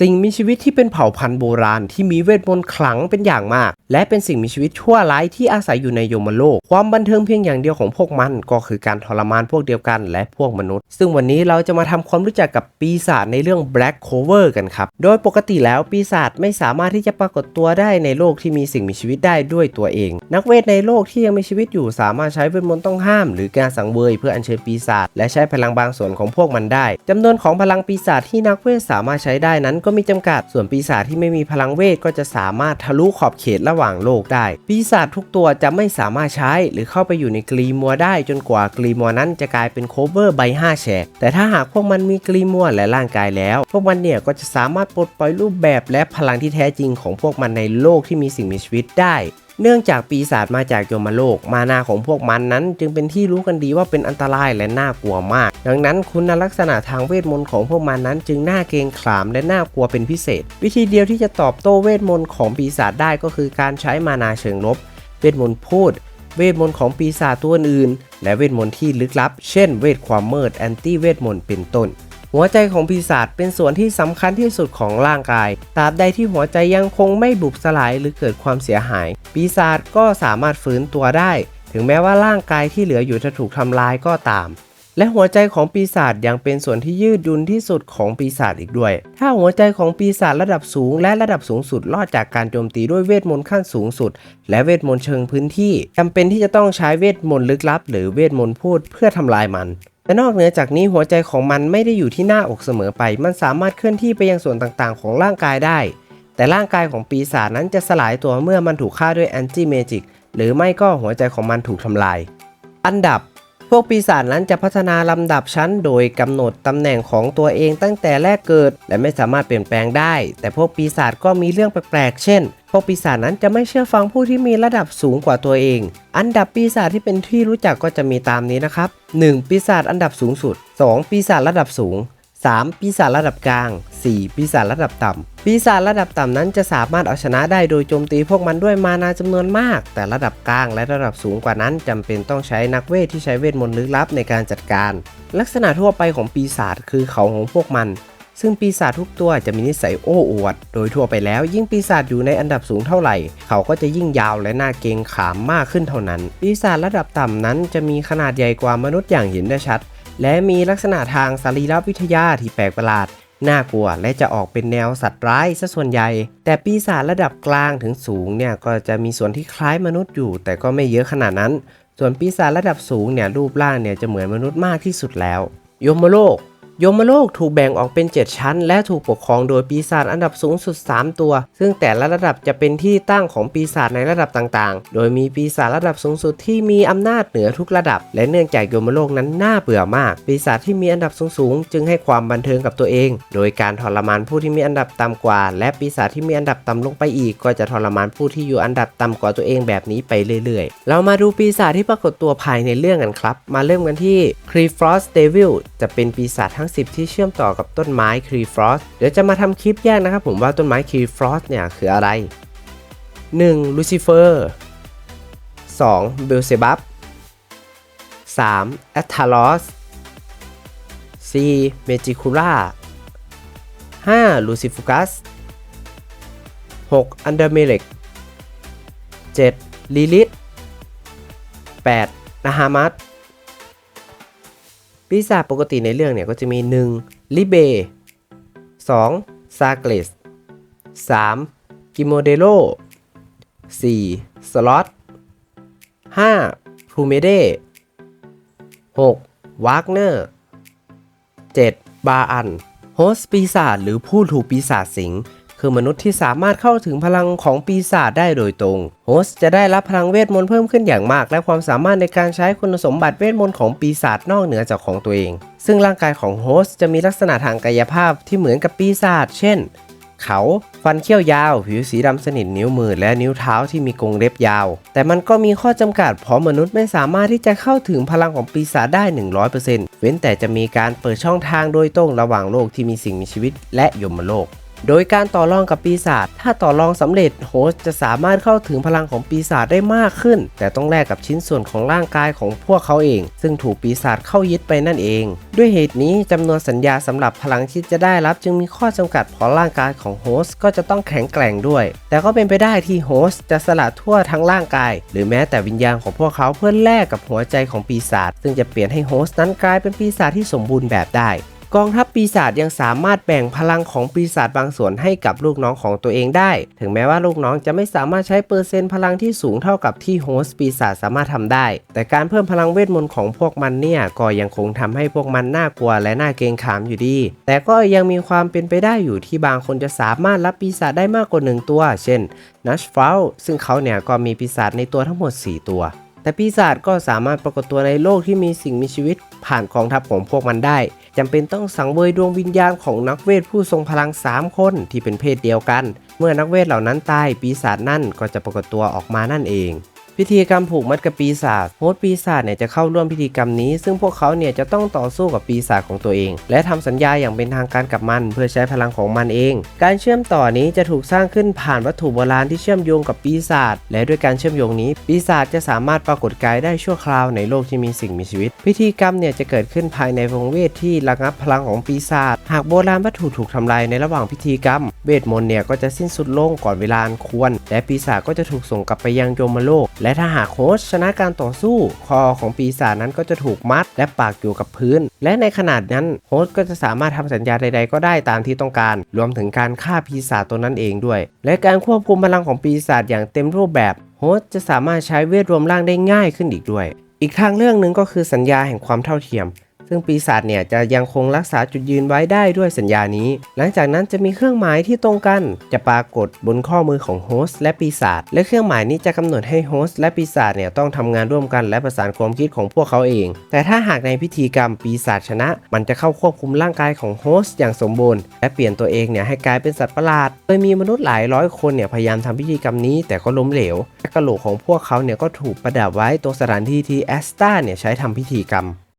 สิ่งมีชีวิตที่เป็นเผ่าพันธุ์โบราณที่มีเวทมนต์ขลังเป็นอย่างมาก และเป็นสิ่งมีชีวิตชั่วร้ายที่อาศัยอยู่ในยมโลก ความบันเทิงเพียงอย่างเดียวของพวกมัน ก็คือการทรมานพวกเดียวกันและพวกมนุษย์ ซึ่งวันนี้เราจะมาทำความรู้จักกับปีศาจในเรื่อง Black Cover กันครับ โดยปกติแล้วปีศาจไม่สามารถที่จะปรากฏตัวได้ในโลกที่มีสิ่งมีชีวิตได้ด้วยตัวเอง นักเวทในโลกที่ยังมีชีวิตอยู่สามารถใช้เวทมนต์ต้องห้าม หรือการสังเวยเพื่ออัญเชิญปีศาจและใช้พลังบางส่วนของพวกมันได้จำนวนของพลังปีศาจที่นักเวทสามารถใช้ได้นั้นก็มีจำกัด ส่วนปีศาจที่ไม่มีพลังเวทก็จะสามารถทะลุขอบเขตระหว่างโลกได้ ปีศาจทุกตัวจะไม่สามารถใช้ หรือเข้าไปอยู่ในกรีมัวได้จนกว่ากรีมัวนั้นจะกลายเป็นโคเวอร์ใบ5แฉกแต่ถ้าหากพวกมันมีกรีมัวและร่างกายแล้ว พวกมันเนี่ยก็จะสามารถปลดปล่อยรูปแบบและพลังที่แท้จริงของพวกมันในโลกที่มีสิ่งมีชีวิตได้ เนื่องจากปีศาจมาจากยมโลก มานาของพวกมันนั้น จึงเป็นที่รู้กันดีว่าเป็นอันตรายและน่ากลัวมาก ดังนั้นคุณลักษณะทางเวทมนต์ของพวกมันนั้น จึงน่าเกรงขามและน่ากลัวเป็นพิเศษ วิธีเดียวที่จะตอบโต้เวทมนต์ของปีศาจได้ก็คือการใช้มานาเชิงลบ เวทมนต์พูด เวทมนต์ของปีศาจตัวอื่น และเวทมนต์ที่ลึกลับ เช่น เวทความมืดแอนตี้เวทมนต์เป็นต้น หัวใจของปีศาจเป็นส่วนที่สำคัญที่สุดของร่างกาย ตราบใดที่หัวใจยังคงไม่บุบสลายหรือเกิดความเสียหาย ปีศาจก็สามารถฟื้นตัวได้ ถึงแม้ว่าร่างกายที่เหลืออยู่จะถูกทำลายก็ตาม และหัวใจของปีศาจยังเป็นส่วนที่ยืดยุ่นที่สุดของปีศาจอีกด้วย ถ้าหัวใจของปีศาจระดับสูงและระดับสูงสุดรอดจากการโจมตีด้วยเวทมนต์ขั้นสูงสุด และเวทมนต์เชิงพื้นที่จำเป็นที่จะต้องใช้เวทมนต์ลึกลับ หรือเวทมนต์พูดเพื่อทำลายมัน แต่นอกเหนือจากนี้หัวใจของมันไม่ได้อยู่ที่หน้าอกเสมอไป มันสามารถเคลื่อนที่ไปยังส่วนต่างๆ ของร่างกายได้ แต่ร่างกายของปีศาจนั้นจะสลายตัวเมื่อมันถูกฆ่าด้วยแอนตี้เมจิกหรือไม่ก็หัวใจของมันถูกทำลาย อันดับ วกปีศาจนั้นจะพัฒนาลำดับชั้น โดยกำหนดตำแหน่งของตัวเองตั้งแต่แรกเกิด และไม่สามารถเปลี่ยนแปลงได้ แต่พวกปีศาจก็มีเรื่องแปลกๆ เช่น พวกปีศาจนั้นจะไม่เชื่อฟังผู้ที่มีระดับสูงกว่าตัวเอง อันดับปีศาจที่เป็นที่รู้จักก็จะมีตามนี้นะครับ 1. ปีศาจอันดับสูงสุด 2. ปีศาจระดับสูง 3. ปีศาจระดับกลาง 4. ปีศาจระดับต่ำ ปีศาจระดับต่ำนั้นจะสามารถเอาชนะได้โดยโจมตีพวกมันด้วยมานาจำนวนมาก แต่ระดับกลางและระดับสูงกว่านั้นจำเป็นต้องใช้นักเวทที่ใช้เวทมนต์ลึกลับในการจัดการ ลักษณะทั่วไปของปีศาจคือเขาของพวกมัน ซึ่งปีศาจทุกตัวจะมีนิสัยโอ้อวด โดยทั่วไปแล้วยิ่งปีศาจอยู่ในอันดับสูงเท่าไหร่ เขาก็จะยิ่งยาวและน่าเกรงขามมากขึ้นเท่านั้น ปีศาจระดับต่ำนั้นจะมีขนาดใหญ่กว่ามนุษย์อย่างเห็นได้ชัด และมีลักษณะทางสรีรวิทยาที่แปลกประหลาด น่ากลัวและจะออกเป็นแนวสัตว์ร้ายซะส่วนใหญ่ แต่ปีศาจระดับกลางถึงสูงเนี่ยก็จะมีส่วนที่คล้ายมนุษย์อยู่ แต่ก็ไม่เยอะขนาดนั้น ส่วนปีศาจระดับสูงเนี่ยรูปร่างเนี่ยจะเหมือนมนุษย์มากที่สุดแล้ว ยมโลก ยมโลกถูกแบ่งออกเป็น 7 ชั้น และถูกปกครองโดยปีศาจอันดับสูงสุด 3 ตัว ซึ่งแต่ละระดับจะเป็นที่ตั้งของปีศาจในระดับต่างๆ โดยมีปีศาจระดับสูงสุดที่มีอำนาจเหนือทุกระดับ และเนื่องจากยมโลกนั้นน่าเบื่อมาก ปีศาจที่มีอันดับสูงๆจึงให้ความบันเทิงกับตัวเอง โดยการทรมานผู้ที่มีอันดับต่ำกว่า และปีศาจที่มีอันดับต่ำลงไปอีก ก็จะทรมานผู้ที่อยู่อันดับต่ำกว่าตัวเองแบบนี้ไปเรื่อยๆ เรามาดูปีศาจที่ปรากฏตัวภายในเรื่องกันครับ มาเริ่มกันที่ c r e Frost Devil จะเป็นปีศาจทั้ง 10 ที่เชื่อมต่อกับต้นไม้ครีฟรอสเดี๋ยวจะมาทำคลิปแยกนะครับผมว่าต้นไม้ครีฟรอสเนี่ยคืออะไร 1. ลูซิเฟอร์ 2. เบลเซบับ 3. แอตทาลอส 4. เมจิคูล่า 5. ลูซิฟูกัส 6. อันเดอร์เมลิก 7. ลิลิต 8. นาฮามัส ปีศาจปกติในเรื่องเนี่ยก็จะมี 1. ลิเบ 2. ซาเกลส 3. กิโมเดโล 4. สล็อต 5. พรูเมเด 6. วากเนอร์ 7. บาอัน โฮสปีศาจหรือผู้ถูกปีศาจสิง คือมนุษย์ที่สามารถเข้าถึงพลังของปีศาจได้โดยตรง โฮสจะได้รับพลังเวทมนต์เพิ่มขึ้นอย่างมาก และความสามารถในการใช้คุณสมบัติเวทมนต์ของปีศาจนอกเหนือจากของตัวเอง ซึ่งร่างกายของโฮสจะมีลักษณะทางกายภาพที่เหมือนกับปีศาจเช่น เขา ฟันเขี้ยวยาว ผิวสีดำสนิทนิ้วมือและนิ้วเท้าที่มีกรงเล็บยาว แต่มันก็มีข้อจำกัดเพราะมนุษย์ไม่สามารถที่จะเข้าถึงพลังของปีศาจได้ 100%เว้นแต่จะมีการเปิดช่องทางโดยตรงระหว่างโลกที่มีสิ่งมีชีวิต และยมโลก โดยการต่อรองกับปีศาจ ถ้าต่อรองสำเร็จโฮสจะสามารถเข้าถึงพลังของปีศาจได้มากขึ้น แต่ต้องแลกกับชิ้นส่วนของร่างกายของพวกเขาเอง ซึ่งถูกปีศาจเข้ายึดไปนั่นเอง ด้วยเหตุนี้จำนวนสัญญาสำหรับพลังที่จะได้รับจึงมีข้อจำกัดเพราะร่างกายของโฮสก็จะต้องแข็งแกร่งด้วย แต่ก็เป็นไปได้ที่โฮสจะสละทั่วทั้งร่างกาย หรือแม้แต่วิญญาณของพวกเขาเพื่อแลกกับหัวใจของปีศาจซึ่งจะเปลี่ยนให้โฮสนั้นกลายเป็นปีศาจที่สมบูรณ์แบบได้ กองทัพปีศาจยังสามารถแบ่งพลังของปีศาจบางส่วนให้กับลูกน้องของตัวเองได้ ถึงแม้ว่าลูกน้องจะไม่สามารถใช้เปอร์เซ็นต์พลังที่สูงเท่ากับที่โฮสต์ปีศาจสามารถทำได้ แต่การเพิ่มพลังเวทมนต์ของพวกมันเนี่ยก็ยังคงทำให้พวกมันน่ากลัวและน่าเกรงขามอยู่ดี แต่ก็ยังมีความเป็นไปได้อยู่ที่บางคนจะสามารถรับปีศาจได้มากกว่าหนึ่งตัว เช่นนัชฟลซึ่งเขาเนี่ยก็มีปีศาจในตัวทั้งหมด 4 ตัว แต่ปีศาจก็สามารถปรากฏตัวในโลกที่มีสิ่งมีชีวิตผ่านกองทัพของพวกมันได้จำเป็นต้องสังเวยดวงวิญญาณของนักเวทผู้ทรงพลัง 3 คนที่เป็นเพศเดียวกัน เมื่อนักเวทเหล่านั้นตายปีศาจนั่นก็จะปรากฏตัวออกมานั่นเอง พิธีกรรมผูกมัดกับปีศาจโฮสต์ปีศาจเนี่ยจะเข้าร่วมพิธีกรรมนี้ ซึ่งพวกเขาเนี่ยจะต้องต่อสู้กับปีศาจของตัวเอง และทำสัญญาอย่างเป็นทางการกับมัน เพื่อใช้พลังของมันเอง การเชื่อมต่อนี้จะถูกสร้างขึ้นผ่านวัตถุโบราณที่เชื่อมโยงกับปีศาจและด้วยการเชื่อมโยงนี้ ปีศาจจะสามารถปรากฏกายได้ชั่วคราวในโลกที่มีสิ่งมีชีวิต พิธีกรรมเนี่ยจะเกิดขึ้นภายในวงเวทที่ระงับพลังของปีศาจหากโบราณวัตถุถูกทำลายในระหว่างพิธีกรรมเวทมนต์เนี่ยก็จะสิ้นสุดลงก่อนเวลาอันควร และปีศาจก็จะถูกส่งกลับไปยังโยมโลกและถ้าหากโฮสชนะการต่อสู้คอของปีศาจนั้นก็จะถูกมัดและปากอยู่กับพื้น และในขนาดนั้นโฮสก็จะสามารถทำสัญญาใด ๆ ก็ได้ตามที่ต้องการ รวมถึงการฆ่าปีศาจตัวนั้นเองด้วย และการควบคุมพลังของปีศาจอย่างเต็มรูปแบบโฮสจะสามารถใช้เวทรวมร่างได้ง่ายขึ้นอีกด้วย อีกทางเรื่องหนึ่งก็คือสัญญาแห่งความเท่าเทียม ซึ่งปีศาจเนี่ยจะยังคงรักษาจุดยืนไว้ได้ด้วยสัญญานี้ หลังจากนั้นจะมีเครื่องหมายที่ตรงกัน จะปรากฏบนข้อมือของโฮสต์และปีศาจ และเครื่องหมายนี้จะกำหนดให้โฮสต์และปีศาจเนี่ยต้องทำงานร่วมกันและประสานความคิดของพวกเขาเอง แต่ถ้าหากในพิธีกรรมปีศาจชนะ มันจะเข้าควบคุมร่างกายของโฮสต์อย่างสมบูรณ์ และเปลี่ยนตัวเองเนี่ยให้กลายเป็นสัตว์ประหลาด โดยมีมนุษย์หลายร้อยคนเนี่ยพยายามทำพิธีกรรมนี้แต่ก็ล้มเหลวและกระโหลกของพวกเขาเนี่ยก็ถูกประดับไว้ตรงสถานที่ที่แอสตาเนี่ยใช้ทำพิธีกรรม